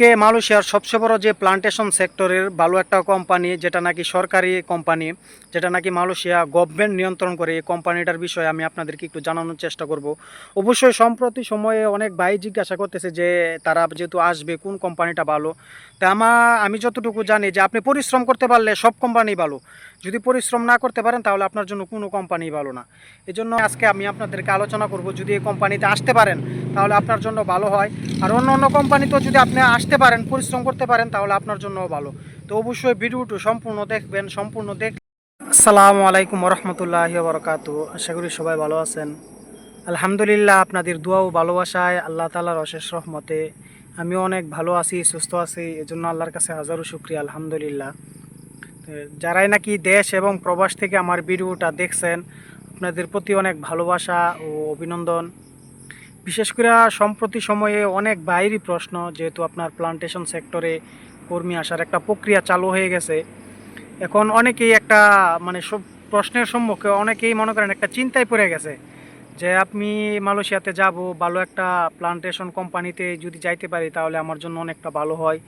আজকে মালয়েশিয়ার সবচেয়ে বড় যে প্লান্টেশন সেক্টরের ভালো একটা কোম্পানি যেটা নাকি সরকারি কোম্পানি যেটা নাকি মালয়েশিয়া গভর্নমেন্ট নিয়ন্ত্রণ করে, এই কোম্পানিটার বিষয়ে আমি আপনাদেরকে একটু জানানোর চেষ্টা করব। অবশ্যই সম্প্রতি সময়ে অনেক ভাই জিজ্ঞাসা করতেছে যে তারা যেহেতু আসবে, কোন কোম্পানিটা ভালো? তা আমার আমি যতটুকু জানি যে আপনি পরিশ্রম করতে পারলে সব কোম্পানি ভালো। যদি পরিশ্রম না করতে পারেন, তাহলে আপনার জন্য কোনো কোম্পানি ভালো না। এই জন্য আজকে আমি আপনাদেরকে আলোচনা করব, যদি এই কোম্পানিতে আসতে পারেন, তাহলে আপনার জন্য ভালো হয়। আর অন্য অন্য কোম্পানিতেও যদি আপনি আসতে পারেন, পরিশ্রম করতে পারেন, তাহলে আপনার জন্যও ভালো। তো অবশ্যই ভিডিওটি সম্পূর্ণ দেখবেন, সম্পূর্ণ দেখ আসসালামু আলাইকুম রহমতুল্লাহ বরকাত আশা করি সবাই ভালো আছেন। আলহামদুলিল্লাহ আপনাদের দোয়া ও ভালোবাসায় আল্লাহ তালার অশেষ রহমতে আমি অনেক ভালো আছি, সুস্থ আছি, এজন্য আল্লাহর কাছে হাজারো শুক্রিয়া, আলহামদুলিল্লাহ। যারাই নাকি দেশ এবং প্রবাস থেকে আমার ভিডিওটা দেখছেন, আপনাদের প্রতি অনেক ভালোবাসা ও অভিনন্দন। বিশেষ করে সম্প্রতি সময়ে অনেক বাইরি প্রশ্ন, যেহেতু আপনার প্লান্টেশন সেক্টরে কর্মী আসার একটা প্রক্রিয়া চালু হয়ে গেছে। এখন অনেকেই একটা মানে সব প্রশ্নের সম্মুখে অনেকেই মনে করেন একটা চিন্তায় পড়ে গেছে যে আপনি মালয়েশিয়াতে যাব, ভালো একটা প্লান্টেশন কোম্পানিতে যদি যাইতে পারি তাহলে আমার জন্য অনেকটা ভালো হয়।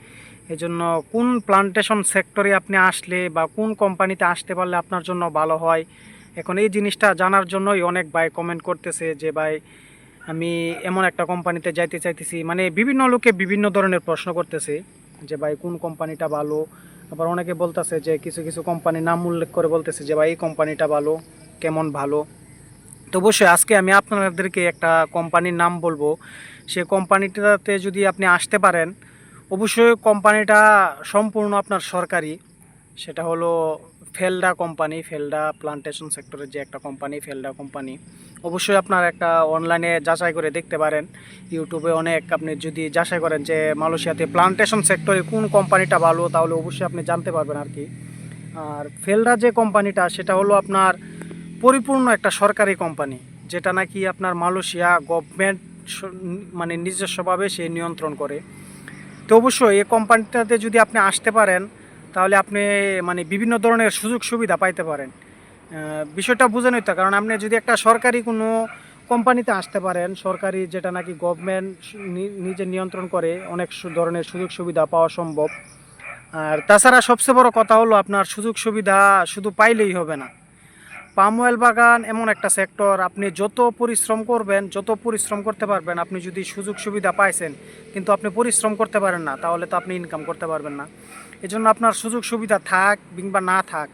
এজন্য কোন প্লান্টেশন সেক্টরে আপনি আসলে বা কোন কোম্পানিতে আসতে পারলে আপনার জন্য ভালো হয়? এখন এই জিনিসটা জানার জন্যই অনেক ভাই কমেন্ট করতেছে যে, ভাই আমি এমন একটা কোম্পানিতে যাইতে চাইতেছি মানে বিভিন্ন লোকে বিভিন্ন ধরনের প্রশ্ন করতেছে যে, ভাই, কোন কোম্পানিটা ভালো? আবার অনেকে বলতেছে যে, কিছু কিছু কোম্পানির নাম উল্লেখ করে বলতেছে যে, ভাই, এই কোম্পানিটা ভালো, কেমন ভালো? তো অবশ্যই আজকে আমি আপনাদেরকে একটা কোম্পানির নাম বলব। সে কোম্পানিটাতে যদি আপনি আসতে পারেন, অবশ্যই কোম্পানিটা সম্পূর্ণ আপনার সরকারি। সেটা হলো ফেলডা কোম্পানি, ফেলডা প্লান্টেশন সেক্টরের যে একটা কোম্পানি, ফেলডা কোম্পানি, অবশ্যই আপনার একটা অনলাইনে যাচাই করে দেখতে পারেন। ইউটিউবে অনেক আপনি যদি যাচাই করেন যে মালয়েশিয়াতে প্লান্টেশন সেক্টরে কোন কোম্পানিটা ভালো, তাহলে অবশ্যই আপনি জানতে পারবেন আর কি। আর ফেলডা যে কোম্পানিটা, সেটা হলো আপনার পরিপূর্ণ একটা সরকারি কোম্পানি, যেটা নাকি আপনার মালয়েশিয়া গভর্নমেন্ট মানে নিজস্বভাবে সে নিয়ন্ত্রণ করে। তো অবশ্যই এই কোম্পানিটাতে যদি আপনি আসতে পারেন তাহলে আপনি মানে বিভিন্ন ধরনের সুযোগ সুবিধা পাইতে পারেন। বিষয়টা বুঝে নিতে কারণ আপনি যদি একটা সরকারি কোনো কোম্পানিতে আসতে পারেন, সরকারি যেটা নাকি গভর্নমেন্ট নিজে নিয়ন্ত্রণ করে, অনেক ধরনের সুযোগ সুবিধা পাওয়া সম্ভব। আর তাছাড়া সবচেয়ে বড় কথা হলো আপনার সুযোগ সুবিধা শুধু পাইলেই হবে না। পাম অয়েল বাগান এমন একটা সেক্টর আপনি যত পরিশ্রম করবেন, যত পরিশ্রম করতে পারবেন, আপনি যদি সুযোগ সুবিধা পাইছেন, কিন্তু আপনি পরিশ্রম করতে পারেন না, তাহলে তো আপনি ইনকাম করতে পারবেন না। এজন্য আপনার সুযোগ সুবিধা থাক কিংবা না থাক,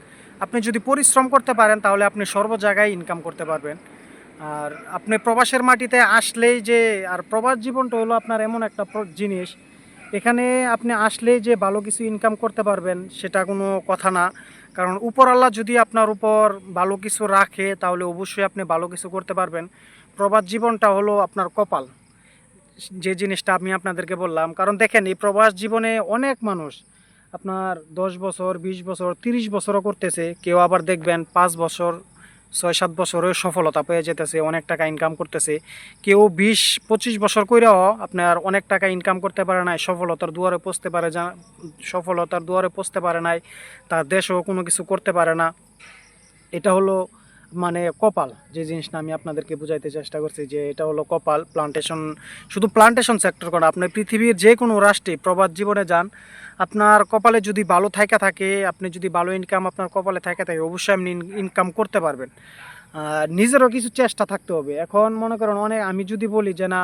আপনি যদি পরিশ্রম করতে পারেন তাহলে আপনি সর্ব জায়গায় ইনকাম করতে পারবেন। আর আপনি প্রবাসের মাটিতে আসলেই যে, আর প্রবাস জীবনটা হলো আপনার এমন একটা জিনিস। এখানে আপনি আসলেই যে ভালো কিছু ইনকাম করতে পারবেন সেটা কোনো কথা না। কারণ উপর আল্লাহ যদি আপনার উপর ভালো কিছু রাখে তাহলে অবশ্যই আপনি ভালো কিছু করতে পারবেন। প্রবাস জীবনটা হলো আপনার কপাল। যে জিনিসটা আমি আপনাদেরকে বললাম, কারণ দেখেন এই প্রবাস জীবনে অনেক মানুষ আপনার দশ বছর, বিশ বছর, তিরিশ বছরও করতেছে। কেউ আবার দেখবেন পাঁচ বছর, ছয়, সাত বছরেও সফলতা পেয়ে যেতেছে, অনেক টাকা ইনকাম করতেছে। কেউ বিশ, পঁচিশ বছর কইরাও আপনার অনেক টাকা ইনকাম করতে পারে নাই, সফলতার দুয়ারে পৌঁছতে পারে যা, সফলতার দুয়ারে পৌঁছতে পারে নাই, তার দেশও কোনো কিছু করতে পারে না। এটা হলো মানে কপাল, যে জিনিসটা আমি আপনাদেরকে বুঝাইতে চেষ্টা করছি যে এটা হলো কপাল প্লান্টেশন শুধু প্লান্টেশন সেক্টর করা, আপনি পৃথিবীর যে কোনো রাষ্ট্রে প্রবাদ জীবনে যান, আপনার কপালে যদি ভালো থাকা থাকে, আপনি যদি ভালো ইনকাম আপনার কপালে থাকা থাকে, অবশ্যই আপনি ইনকাম করতে পারবেন। নিজেরও কিছু চেষ্টা থাকতে হবে। এখন মনে করেন অনেক, আমি যদি বলি যে না,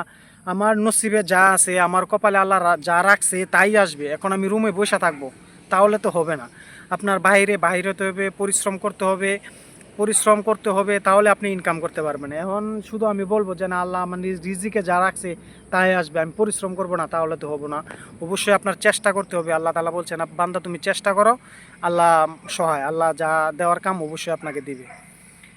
আমার নসিবে যা আছে, আমার কপালে আল্লাহ যা রাখছে তাই আসবে, এখন আমি রুমে বসে থাকব, তাহলে তো হবে না। আপনার বাইরে বাইরে হতে হবে, পরিশ্রম করতে হবে পরিশ্রম করতে হবে, তাহলে আপনি ইনকাম করতে পারবেন। এখন শুধু আমি বলব যে, না, আল্লাহ আমার নিজ রিজিকে যা রাখছে তাই আসবে। আমি পরিশ্রম করব না, তাহলে তো হব না। অবশ্যই আপনার চেষ্টা করতে হবে। আল্লাহ তালা বলছেন, "আপ- বান্দা, তুমি চেষ্টা করো, আল্লাহ সহায়। আল্লাহ যা দেওয়ার কাম অবশ্যই আপনাকে দিবে।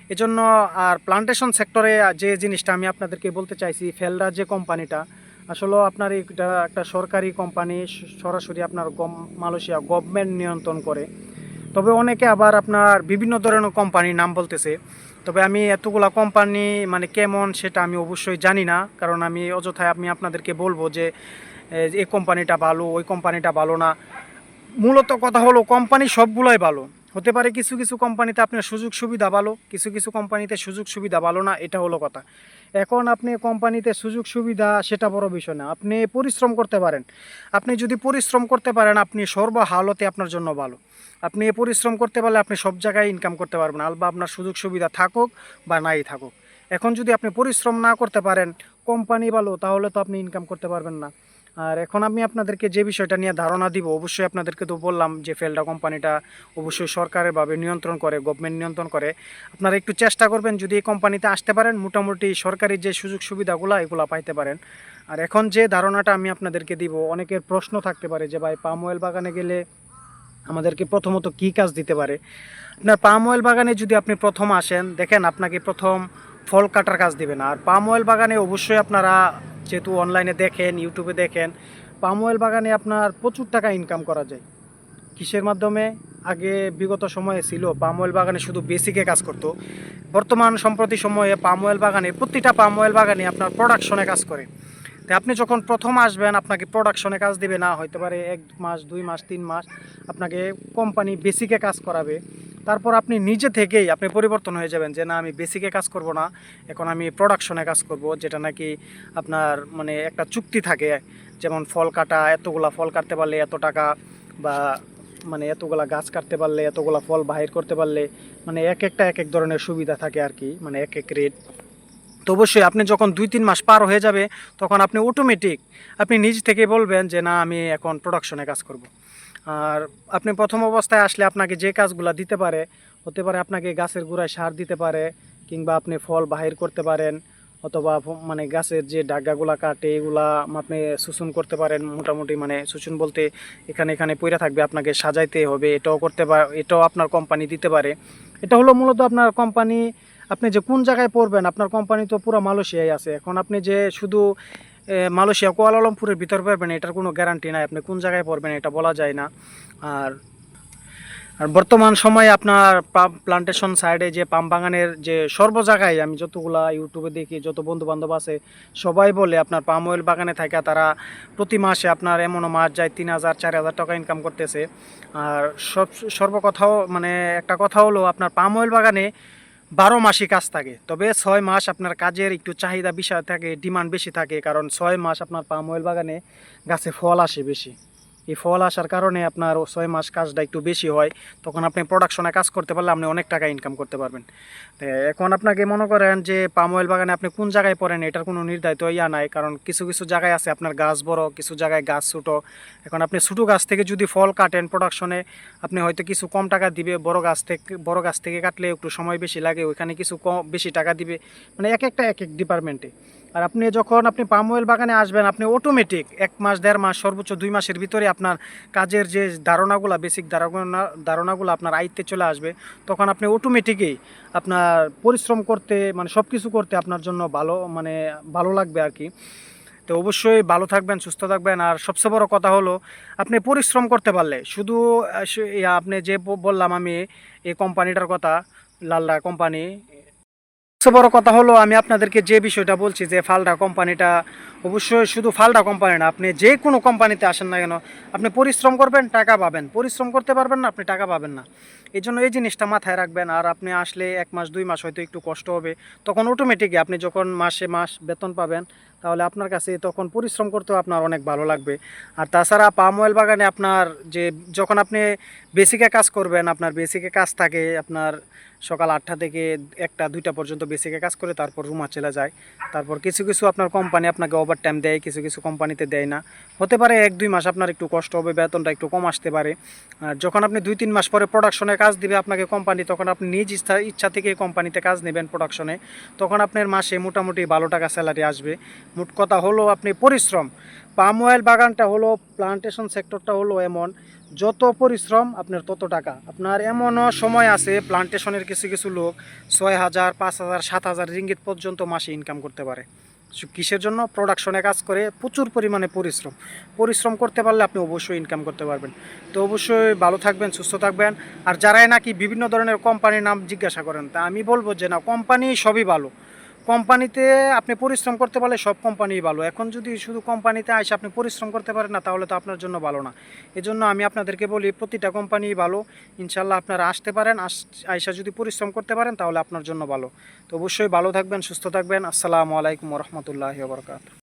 এজন্য আর প্লান্টেশন সেক্টরে যে জিনিসটা আমি আপনাদেরকে বলতে চাইছি ফেলডা যে কোম্পানিটা, আসলে আপনার এটা একটা সরকারি কোম্পানি, সরাসরি আপনার গম, মালয়েশিয়া গভর্নমেন্ট নিয়ন্ত্রণ করে। তবে অনেকে আবার আপনার বিভিন্ন ধরনের কোম্পানির নাম বলতেছে। তবে আমি এতগুলা কোম্পানি মানে কেমন সেটা আমি অবশ্যই জানি না, কারণ আমি অযথায় আমি আপনাদেরকে বলব যে এই কোম্পানিটা ভালো, ওই কোম্পানিটা ভালো না। মূলত কথা হলো কোম্পানি সবগুলোই ভালো। হতে পারে কিছু কিছু কোম্পানিতে আপনার সুযোগ সুবিধা ভালো, কিছু কিছু কোম্পানিতে সুযোগ সুবিধা ভালো না, এটা হলো কথা। এখন আপনি কোম্পানিতে সুযোগ সুবিধা সেটা বড় বিষয় না। আপনি পরিশ্রম করতে পারেন। আপনি যদি পরিশ্রম করতে পারেন, আপনি সর্বহালতে আপনার জন্য ভালো। আপনি পরিশ্রম করতে পারলে আপনি সব জায়গায় ইনকাম করতে পারবেন, আলবা আপনার সুযোগ সুবিধা থাকুক বা নাই থাকুক। এখন যদি আপনি পরিশ্রম না করতে পারেন, কোম্পানি ভালো, তাহলে তো আপনি ইনকাম করতে পারবেন না। আর এখন আমি আপনাদেরকে যে বিষয়টা নিয়ে ধারণা দিব, অবশ্যই আপনাদেরকে তো বললাম যে ফেলডা কোম্পানিটা অবশ্যই সরকারেরভাবে নিয়ন্ত্রণ করে গভর্নমেন্ট নিয়ন্ত্রণ করে। আপনারা একটু চেষ্টা করবেন যদি এই কোম্পানিতে আসতে পারেন, মোটামুটি সরকারি যে সুযোগ সুবিধাগুলো, এগুলো পাইতে পারেন। আর এখন যে ধারণাটা আমি আপনাদেরকে দিব, অনেকের প্রশ্ন থাকতে পারে যে, ভাই, পাম অয়েল বাগানে গেলে আমাদেরকে প্রথমত কী কাজ দিতে পারে? আপনার পাম অয়েল বাগানে যদি আপনি প্রথম আসেন, দেখেন আপনাকে প্রথম ফল কাটার কাজ দিবে না। আর পাম অয়েল বাগানে অবশ্যই আপনারা যেহেতু অনলাইনে দেখেন ইউটিউবে দেখেন পাম অয়েল বাগানে আপনার প্রচুর টাকা ইনকাম করা যায়। কিসের মাধ্যমে? আগে বিগত সময়ে ছিল পাম অয়েল বাগানে শুধু বেসিকে কাজ করতো। বর্তমান সম্প্রতি সময়ে পাম অয়েল বাগানে, প্রতিটা পাম অয়েল বাগানে আপনার প্রোডাকশনে কাজ করে। তো আপনি যখন প্রথম আসবেন, আপনাকে প্রোডাকশনে কাজ দিবে না হইতে পারে এক মাস, দুই মাস, তিন মাস, আপনাকে কোম্পানি বেসিকে কাজ করাবে। তারপর আপনি নিজে থেকেই আপনি পরিবর্তন হয়ে যাবেন যে, না, আমি বেসিকে কাজ করব না, এখন আমি প্রোডাকশনে কাজ করব। যেটা নাকি আপনার মানে একটা চুক্তি থাকে। যেমন ফল কাটা, এতগুলা ফল কাটতে পারলে এত টাকা বা মানে এতগুলা গাছ কাটতে পারলে, এতগুলা ফল বাহির করতে পারলে মানে এক একটা এক এক ধরনের সুবিধা থাকে আর কি মানে এক এক রেট তো অবশ্যই আপনি যখন দুই, তিন মাস পার হয়ে যাবে, তখন আপনি অটোমেটিক আপনি নিজ থেকে বলবেন যে, না, আমি এখন প্রোডাকশনে কাজ করব। আর আপনি প্রথম অবস্থায় আসলে আপনাকে যে কাজগুলো দিতে পারে, হতে পারে আপনাকে গাছের গোড়ায় সার দিতে পারে, কিংবা আপনি ফল বাহির করতে পারেন, অথবা মানে গাছের যে ডাগাগুলা কাটে, এগুলা আপনি শোষণ করতে পারেন, মোটামুটি মানে শোষণ বলতে এখানে এখানে পইরা থাকবে, আপনাকে সাজাইতে হবে, এটাও করতে পারে এটাও আপনার কোম্পানি দিতে পারে এটা হলো মূলত আপনার কোম্পানি আপনি যে কোন জায়গায় পড়বেন, আপনার কোম্পানি তো পুরো মালয়েশিয়ায় আছে। এখন আপনি যে শুধু মালয়েশিয়া, কোয়ালালামপুরের ভিতর পারবেন এটার কোনো গ্যারান্টি নাই। আপনি কোন জায়গায় পড়বেন এটা বলা যায় না। আর আর বর্তমান সময়ে আপনার প্লান্টেশন সাইডে যে পাম বাগানের যে সর্ব জায়গায় আমি যতগুলা ইউটিউবে দেখি, যত বন্ধু বান্ধব আছে, সবাই বলে আপনার পাম অয়েল বাগানে থাকা তারা প্রতি মাসে আপনার এমনও মাস যায় তিন হাজার, চার হাজার টাকা ইনকাম করতেছে। আর সব সর্বকথাও মানে একটা কথা হলো, আপনার পাম অয়েল বাগানে বারো মাসই কাজ থাকে। তবে ছয় মাস আপনার কাজের একটু চাহিদা বিষয় থাকে, ডিমান্ড বেশি থাকে, কারণ ছয় মাস আপনার পাম অয়েল বাগানে গাছে ফল আসে বেশি। এই ফল আসার কারণে আপনার ছয় মাস কাজটা একটু বেশি হয়, তখন আপনি প্রোডাকশনে কাজ করতে পারলে আপনি অনেক টাকা ইনকাম করতে পারবেন। এখন আপনাকে মনে করেন যে পাম অয়েল বাগানে আপনি কোন জায়গায় পড়েন, এটার কোনো নির্ধারিত ইয়া নাই, কারণ কিছু কিছু জায়গায় আছে আপনার গাছ বড়, কিছু জায়গায় গাছ ছোটো। এখন আপনি ছোটো গাছ থেকে যদি ফল কাটেন প্রোডাকশনে আপনি হয়তো কিছু কম টাকা দিবে, বড় গাছ থেকে, বড় গাছ থেকে কাটলে একটু সময় বেশি লাগে, ওইখানে কিছু কম বেশি টাকা দিবে। মানে এক একটা এক এক ডিপার্টমেন্টে আর আপনি যখন আপনি পাম অয়েল বাগানে আসবেন, আপনি অটোমেটিক এক মাস, দেড় মাস, সর্বোচ্চ দুই মাসের ভিতরে আপনার কাজের যে ধারণাগুলো বেসিক ধারণা, ধারণাগুলো আপনার আয়ত্তে চলে আসবে, তখন আপনি অটোমেটিকই আপনার পরিশ্রম করতে মানে সব কিছু করতে আপনার জন্য ভালো মানে ভালো লাগবে আর কি। তো অবশ্যই ভালো থাকবেন, সুস্থ থাকবেন। আর সবচেয়ে বড় কথা হলো, আপনি পরিশ্রম করতে পারলে, শুধু আপনি যে বললাম আমি, এই কোম্পানিটার কথা লালদা কোম্পানি সবচেয়ে বড় কথা হলো, আমি আপনাদেরকে যে বিষয়টা বলছি যে ফালডা কোম্পানিটা অবশ্যই শুধু ফালডা কোম্পানি না, আপনি যে কোনো কোম্পানিতে আসেন না কেন, আপনি পরিশ্রম করবেন, টাকা পাবেন। পরিশ্রম করতে পারবেন না, আপনি টাকা পাবেন না। এই জন্য এই জিনিসটা মাথায় রাখবেন, আর আপনি আসলে এক মাস, দুই মাস হয়তো একটু কষ্ট হবে, তখন অটোমেটিকই আপনি যখন মাসে মাস বেতন পাবেন তাহলে আপনার কাছে তখন পরিশ্রম করতেও আপনার অনেক ভালো লাগবে। আর তাছাড়া পাম অয়েল বাগানে আপনার যে, যখন আপনি বেসিকে কাজ করবেন, আপনার বেসিকে কাজ থাকে, আপনার সকাল আটটা থেকে একটা, দুইটা পর্যন্ত বেসিকে কাজ করে তারপর রুমা চলে যায়। তারপর কিছু কিছু আপনার কোম্পানি আপনাকে ওভার টাইম দেয়, কিছু কিছু কোম্পানিতে দেয় না। হতে পারে এক, দুই মাস আপনার একটু কষ্ট হবে, বেতনটা একটু কম আসতে পারে। আর যখন আপনি দুই, তিন মাস পরে প্রোডাকশনে কাজ দিবে আপনাকে কোম্পানি তখন আপনি নিজ ইচ্ছা ইচ্ছা থেকে কোম্পানিতে কাজ নেবেন প্রোডাকশনে তখন আপনার মাসে মোটামুটি ভালো টাকা স্যালারি আসবে। মোট কথা হলো আপনি পরিশ্রম। পাম অয়েল বাগানটা হলো প্লান্টেশন সেক্টরটা হলো এমন, যত পরিশ্রম আপনার তত টাকা। আপনার এমনও সময় আছে প্লান্টেশনের কিছু কিছু লোক ছয় হাজার, পাঁচ হাজার, সাত হাজার রিঙ্গিত পর্যন্ত মাসে ইনকাম করতে পারে। কিসের জন্য? প্রোডাকশনে কাজ করে প্রচুর পরিমাণে পরিশ্রম। পরিশ্রম করতে পারলে আপনি অবশ্যই ইনকাম করতে পারবেন। তো অবশ্যই ভালো থাকবেন, সুস্থ থাকবেন। আর যারাই নাকি বিভিন্ন ধরনের কোম্পানির নাম জিজ্ঞাসা করেন, তা আমি বলব যে না কোম্পানি সবই ভালো। কোম্পানিতে আপনি পরিশ্রম করতে পারলে সব কোম্পানি ভালো। এখন যদি শুধু কোম্পানিতে আসে আপনি পরিশ্রম করতে পারেন না, তাহলে তো আপনার জন্য ভালো না। এজন্য আমি আপনাদেরকে বলি, প্রতিটা কোম্পানি ভালো। ইনশাল্লাহ আপনারা আসতে পারেন আইসা যদি পরিশ্রম করতে পারেন, তাহলে আপনার জন্য ভালো। তো অবশ্যই ভালো থাকবেন, সুস্থ থাকবেন। আসসালামু আলাইকুম রহমতুল্লাহ বরকাত